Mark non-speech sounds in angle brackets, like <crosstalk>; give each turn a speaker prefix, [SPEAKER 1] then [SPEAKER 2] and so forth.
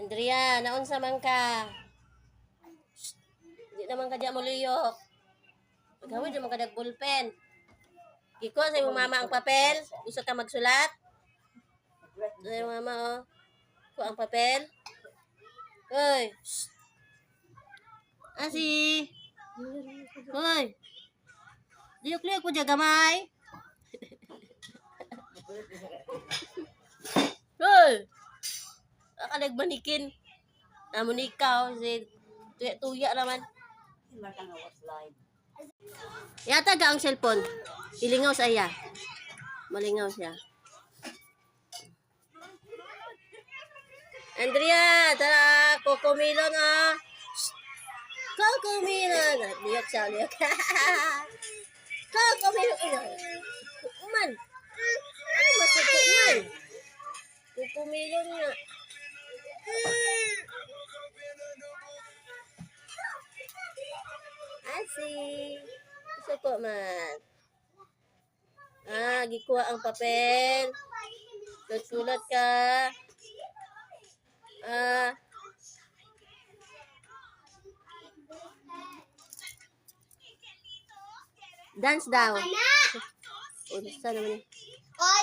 [SPEAKER 1] Andrea, naunsa man ka? Shh. Di naman ka diya mo liyok. Maghawid naman ka dag ballpen. Kiko, sa imong mama ang papel. Gusto ka magsulat? Sa mama, oh. Ko ang papel. Hoy. Asi. Hoy. Liyok-liyok po diya gamay. <laughs> Aka nagbanikin. Namon ikaw si tuya-tuya naman. Yata ga ang cellphone. Ilingaw sa iya. Malingaw siya. Andrea, tara, kokomilon ah. Shh. Kokomilon. Liyok siya, liyok. <laughs> kokomilon. Ino. Man. Ano masuko man? Kokomilon nga. Asi. Suko man. Ah, gikuha ang papel. Sulat ka. Ah. Dance daw. Unsa naman ni?
[SPEAKER 2] Oh,